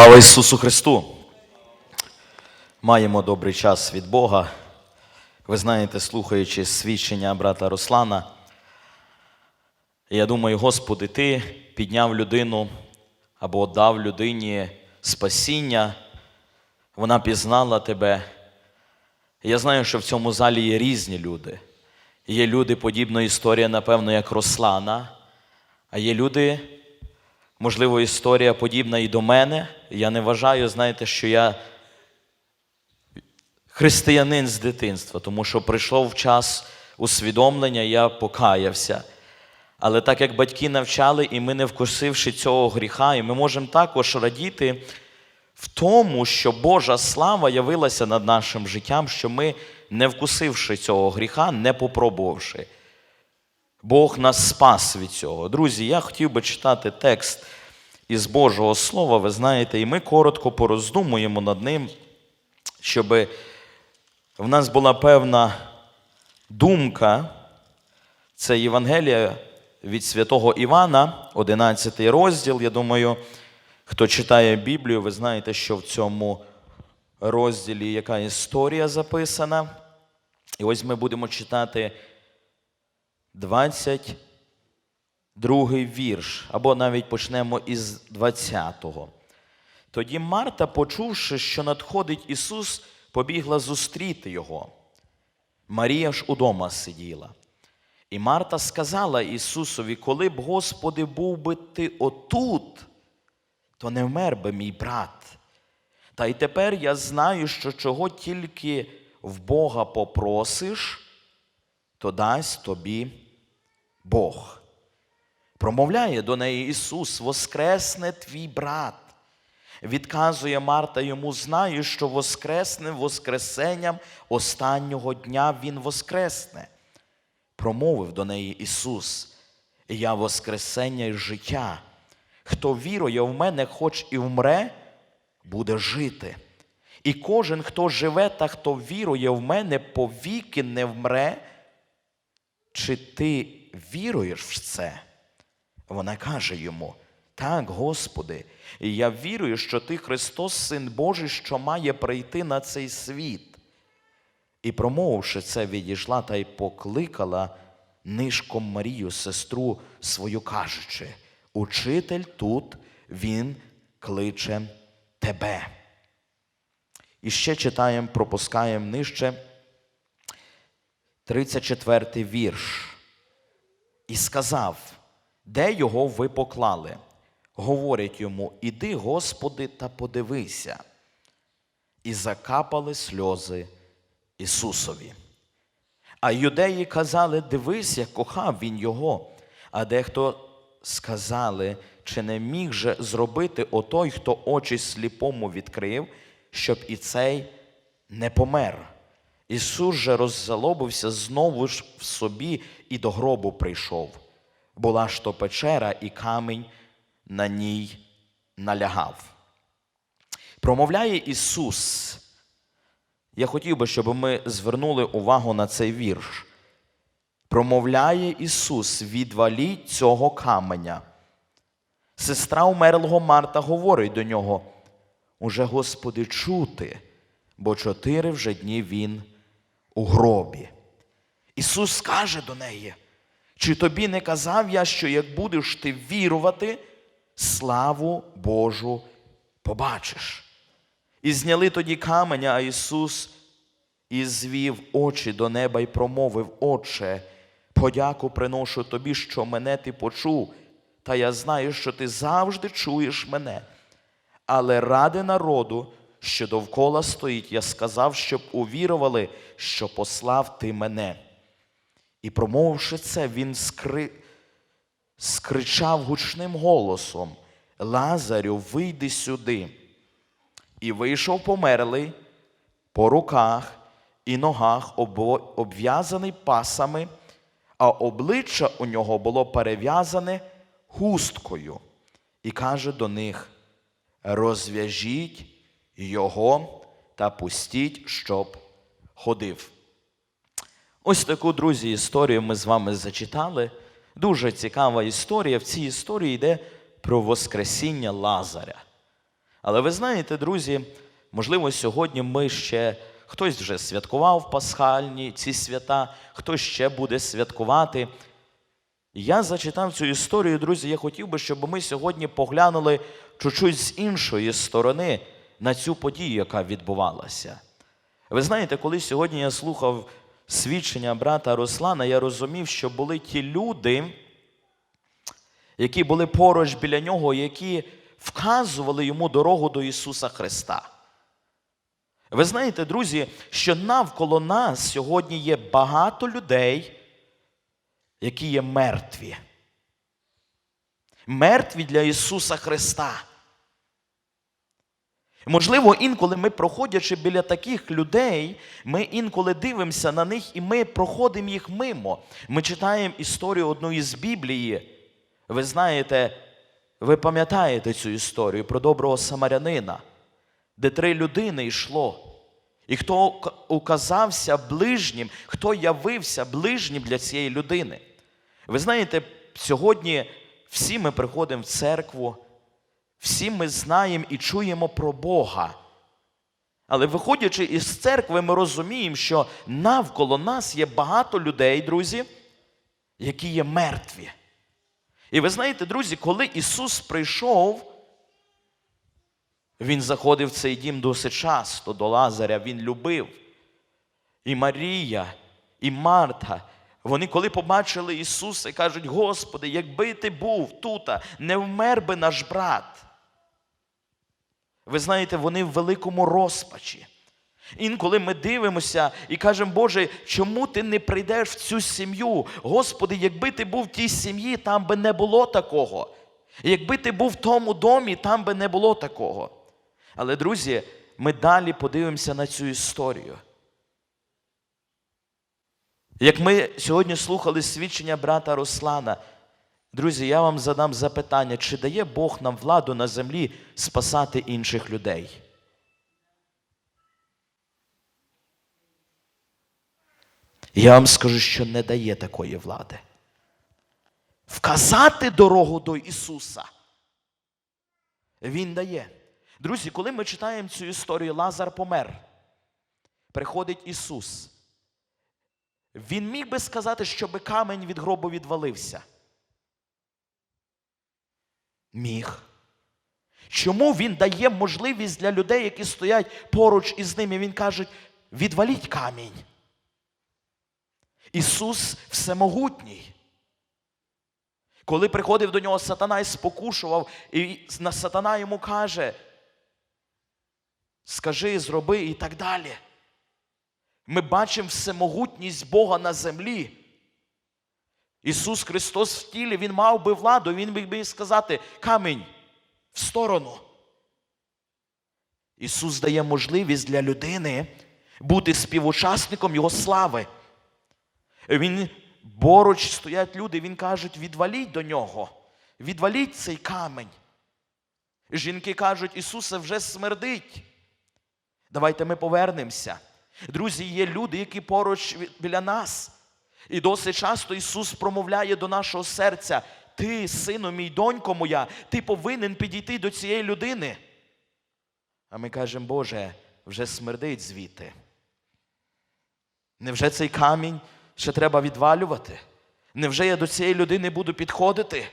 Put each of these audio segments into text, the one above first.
Слава Ісусу Христу! Маємо добрий час від Бога. Ви знаєте, слухаючи свідчення брата Руслана, я думаю, Господи, Ти підняв людину або дав людині спасіння, вона пізнала Тебе. Я знаю, що в цьому залі є різні люди. Є люди, подібна історія, напевно, як Руслана, а є люди, Можливо, історія подібна і до мене. Я не вважаю, знаєте, що я християнин з дитинства, тому що прийшов час усвідомлення, я покаявся. Але так як батьки навчали, і ми, не вкусивши цього гріха, і ми можемо також радіти в тому, що Божа слава явилася над нашим життям, що ми, не вкусивши цього гріха, не попробувавши. Бог нас спас від цього. Друзі, я хотів би читати текст із Божого Слова, ви знаєте, і ми коротко пороздумуємо над ним, щоб в нас була певна думка. Це Євангелія від святого Івана, 11 розділ. Я думаю, хто читає Біблію, ви знаєте, що в цьому розділі яка історія записана. І ось ми будемо читати 22 вірш, або навіть почнемо із 20-го. Тоді Марта, почувши, що надходить Ісус, побігла зустріти Його. Марія ж удома сиділа. І Марта сказала Ісусові, коли б, Господи, був би ти отут, то не вмер би мій брат. Та й тепер я знаю, що чого тільки в Бога попросиш, то дасть тобі Бог. Промовляє до неї Ісус, воскресне твій брат. Відказує Марта йому, знаю, що воскресне Воскресенням останнього дня Він воскресне. Промовив до неї Ісус, я Воскресення і життя. Хто вірує в мене, хоч і вмре, буде жити. І кожен, хто живе та хто вірує в мене, повіки не вмре. Чи ти віруєш в це? Вона каже йому: Так, Господи, я вірую, що ти Христос, Син Божий, що має прийти на цей світ. І, промовивши це, відійшла та й покликала нишком Марію, сестру свою, кажучи: Учитель тут, він кличе тебе. І ще читаємо, пропускаємо нижче 34 вірш. І сказав, де його ви поклали? Говорять йому, іди, Господи, та подивися. І закапали сльози Ісусові. А юдеї казали, дивись, як кохав він його. А дехто сказали, чи не міг же зробити отой, хто очі сліпому відкрив, щоб і цей не помер. Ісус же роззалобився знову ж в собі і до гробу прийшов. Була ж то печера, і камінь на ній налягав. Промовляє Ісус. Я хотів би, щоб ми звернули увагу на цей вірш. Промовляє Ісус, відваліть цього каменя. Сестра умерлого Марта говорить до нього: Уже, Господи, чути, бо чотири вже дні Він у гробі. Ісус скаже до неї, чи тобі не казав я, що як будеш ти вірувати, славу Божу побачиш. І зняли тоді каменя, а Ісус і звів очі до неба і промовив, Отче, подяку приношу тобі, що мене ти почув, та я знаю, що ти завжди чуєш мене. Але ради народу, що довкола стоїть, я сказав, щоб увірували, що послав ти мене. І промовивши це, він скри... скричав гучним голосом: Лазарю, вийди сюди. І вийшов померлий по руках і ногах, обв'язаний пасами, а обличчя у нього було перев'язане хусткою. І каже до них: розв'яжіть його та пустіть, щоб ходив. Ось таку, друзі, історію ми з вами зачитали. Дуже цікава історія. В цій історії йде про Воскресіння Лазаря. Але ви знаєте, друзі, можливо, сьогодні ми ще хтось вже святкував пасхальні ці свята, хтось ще буде святкувати. Я зачитав цю історію, друзі. Я хотів би, щоб ми сьогодні поглянули чуть-чуть з іншої сторони на цю подію, яка відбувалася. Ви знаєте, коли сьогодні я слухав свідчення брата Руслана, я розумів, що були ті люди, які були поруч біля нього, які вказували йому дорогу до Ісуса Христа. Ви знаєте, друзі, що навколо нас сьогодні є багато людей, які є мертві. Мертві для Ісуса Христа. Можливо, інколи ми, проходячи біля таких людей, ми інколи дивимося на них і ми проходимо їх мимо. Ми читаємо історію одної з Біблії. Ви знаєте, ви пам'ятаєте цю історію про доброго самарянина, де три людини йшло. І хто указався ближнім, хто явився ближнім для цієї людини. Ви знаєте, сьогодні всі ми приходимо в церкву, всі ми знаємо і чуємо про Бога. Але виходячи із церкви, ми розуміємо, що навколо нас є багато людей, друзі, які є мертві. І ви знаєте, друзі, коли Ісус прийшов, Він заходив в цей дім досить часто до Лазаря, Він любив. І Марія, і Марта. Вони, коли побачили Ісуса, кажуть, Господи, якби ти був тут, не вмер би наш брат. Ви знаєте, вони в великому розпачі. Інколи ми дивимося і кажемо, Боже, чому ти не прийдеш в цю сім'ю? Господи, якби ти був в тій сім'ї, там би не було такого. Якби ти був в тому домі, там би не було такого. Але, друзі, ми далі подивимося на цю історію. Як ми сьогодні слухали свідчення брата Руслана, друзі, я вам задам запитання, чи дає Бог нам владу на землі спасати інших людей? Я вам скажу, що не дає такої влади. Вказати дорогу до Ісуса. Він дає. Друзі, коли ми читаємо цю історію, Лазар помер. Приходить Ісус. Він міг би сказати, щоб камень від гробу відвалився. Міг. Чому він дає можливість для людей, які стоять поруч із ними? Він каже, відваліть камінь. Ісус всемогутній. Коли приходив до нього сатана і спокушував, і на сатана йому каже, скажи, зроби і так далі. Ми бачимо всемогутність Бога на землі. Ісус Христос в тілі, Він мав би владу, Він міг би сказати камінь в сторону. Ісус дає можливість для людини бути співучасником Його слави. Він поруч стоять люди, Він кажуть, відваліть до нього, відваліть цей камінь. Жінки кажуть, Ісусе вже смердить. Давайте ми повернемося. Друзі, є люди, які поруч біля нас. І досить часто Ісус промовляє до нашого серця: Ти, сину мій, донько моя, ти повинен підійти до цієї людини. А ми кажемо, Боже, вже смердить звідти. Невже цей камінь ще треба відвалювати? Невже я до цієї людини буду підходити?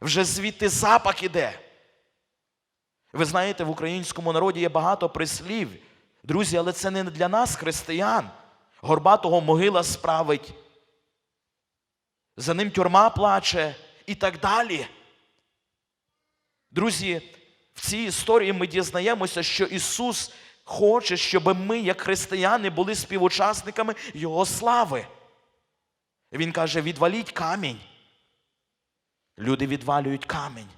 Вже звідти запах іде. Ви знаєте, в українському народі є багато прислів. Друзі, але це не для нас, християн. Горбатого могила справить. За ним тюрма плаче і так далі. Друзі, в цій історії ми дізнаємося, що Ісус хоче, щоб ми, як християни, були співучасниками Його слави. Він каже: відваліть камінь. Люди відвалюють камінь.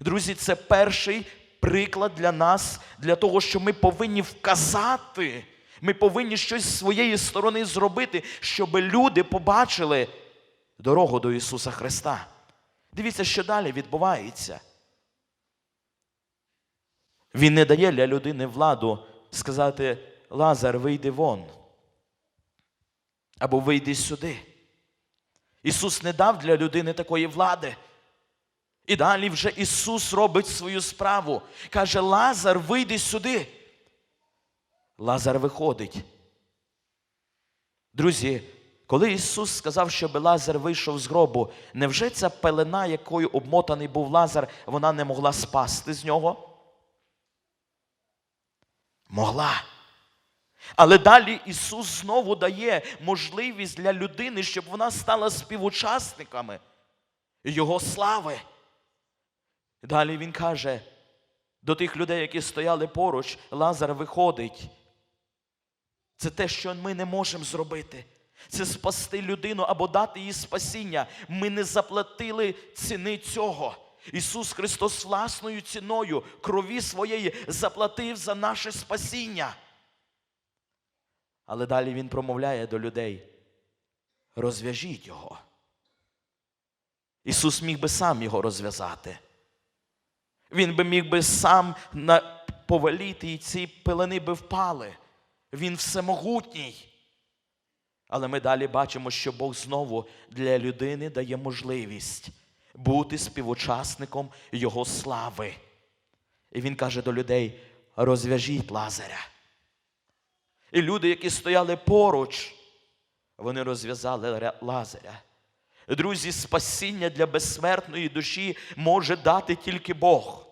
Друзі, це перший приклад для нас, для того, що ми повинні вказати, ми повинні щось з своєї сторони зробити, щоб люди побачили дорогу до Ісуса Христа. Дивіться, що далі відбувається. Він не дає для людини владу сказати, Лазар, вийди вон. Або вийди сюди. Ісус не дав для людини такої влади. І далі вже Ісус робить свою справу. Каже, Лазар, вийди сюди. Лазар виходить. Друзі, коли Ісус сказав, щоб Лазар вийшов з гробу, невже ця пелена, якою обмотаний був Лазар, вона не могла спасти з нього? Могла. Але далі Ісус знову дає можливість для людини, щоб вона стала співучасниками Його слави. Далі Він каже до тих людей, які стояли поруч, Лазар виходить. Це те, що ми не можемо зробити. Це спасти людину або дати їй спасіння. Ми не заплатили ціни цього. Ісус Христос власною ціною крові своєї заплатив за наше спасіння. Але далі Він промовляє до людей: розв'яжіть його. Ісус міг би сам його розв'язати. Він би міг би сам повеліти, і ці пилини би впали. Він всемогутній. Але ми далі бачимо, що Бог знову для людини дає можливість бути співучасником Його слави. І він каже до людей: розв'яжіть Лазаря. І люди, які стояли поруч, вони розв'язали Лазаря. Друзі, спасіння для безсмертної душі може дати тільки Бог.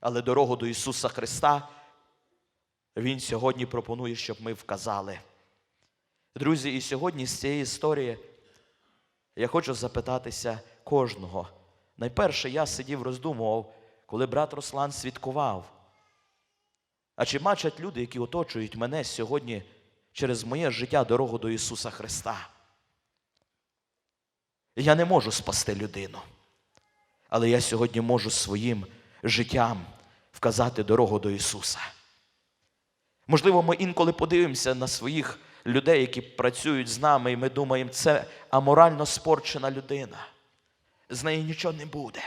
Але дорогу до Ісуса Христа Він сьогодні пропонує, щоб ми вказали. Друзі, і сьогодні з цієї історії я хочу запитатися кожного. Найперше, я сидів, роздумував, коли брат Руслан свідкував. А чи бачать люди, які оточують мене сьогодні через моє життя дорогу до Ісуса Христа? Я не можу спасти людину, але я сьогодні можу своїм життям вказати дорогу до Ісуса. Можливо, ми інколи подивимося на своїх людей, які працюють з нами, і ми думаємо, це аморально спорчена людина. З неї нічого не буде.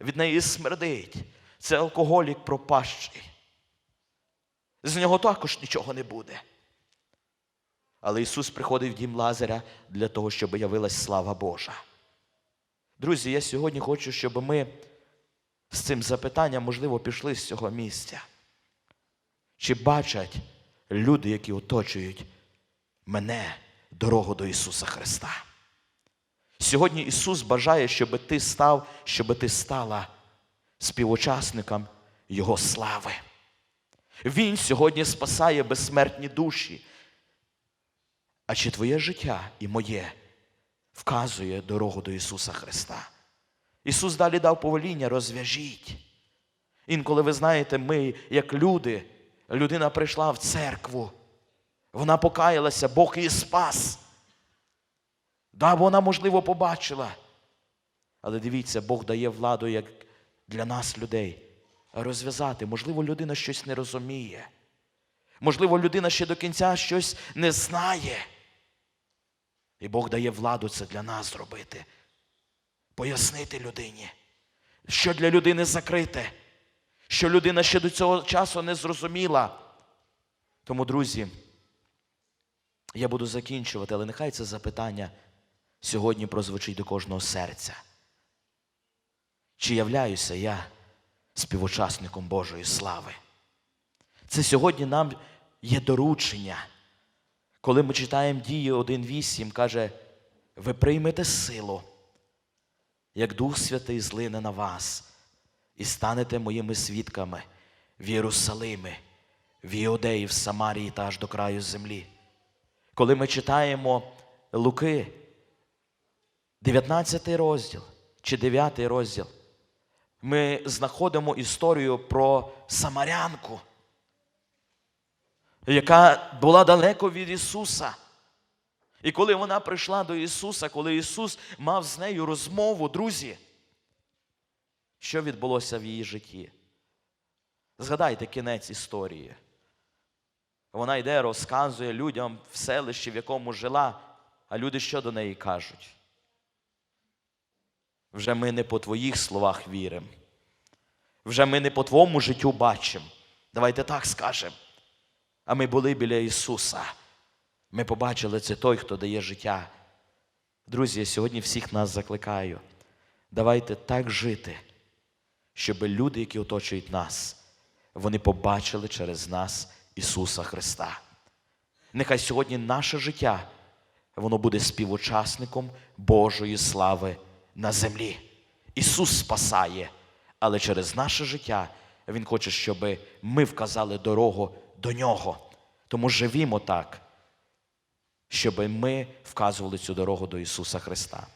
Від неї смердить. Це алкоголік пропащий. З нього також нічого не буде. Але Ісус приходив в дім Лазаря для того, щоб явилась слава Божа. Друзі, я сьогодні хочу, щоб ми з цим запитанням, можливо, пішли з цього місця. Чи бачать люди, які оточують мене дорогу до Ісуса Христа? Сьогодні Ісус бажає, щоб ти став, щоб ти стала співучасником Його слави. Він сьогодні спасає безсмертні душі. А чи твоє життя і моє вказує дорогу до Ісуса Христа? Ісус далі дав повеління, розв'яжіть. Інколи ви знаєте, ми, як люди, людина прийшла в церкву, вона покаялася, Бог її спас. Да, вона, можливо, побачила. Але дивіться, Бог дає владу як для нас, людей, розв'язати. Можливо, людина щось не розуміє. Можливо, людина ще до кінця щось не знає. І Бог дає владу це для нас зробити. Пояснити людині, що для людини закрите, що людина ще до цього часу не зрозуміла. Тому, друзі, я буду закінчувати, але нехай це запитання сьогодні прозвучить до кожного серця. Чи являюся я співучасником Божої слави? Це сьогодні нам є доручення. Коли ми читаємо дії 1.8, каже, ви приймете силу, як Дух Святий злине на вас, і станете моїми свідками в Єрусалимі, в Іудеї, в Самарії та аж до краю землі. Коли ми читаємо Луки, 19 розділ чи 9 розділ, ми знаходимо історію про Самарянку, яка була далеко від Ісуса. І коли вона прийшла до Ісуса, коли Ісус мав з нею розмову, друзі, що відбулося в її житті? Згадайте кінець історії. Вона йде, розказує людям в селищі, в якому жила, а люди що до неї кажуть? Вже ми не по твоїх словах віримо. Вже ми не по твоєму життю бачимо. Давайте так скажемо. А ми були біля Ісуса. Ми побачили, це той, хто дає життя. Друзі, я сьогодні всіх нас закликаю. Давайте так жити, щоб люди, які оточують нас, вони побачили через нас Ісуса Христа. Нехай сьогодні наше життя воно буде співучасником Божої слави на землі. Ісус спасає, але через наше життя Він хоче, щоб ми вказали дорогу до Нього. Тому живімо так, щоб ми вказували цю дорогу до Ісуса Христа.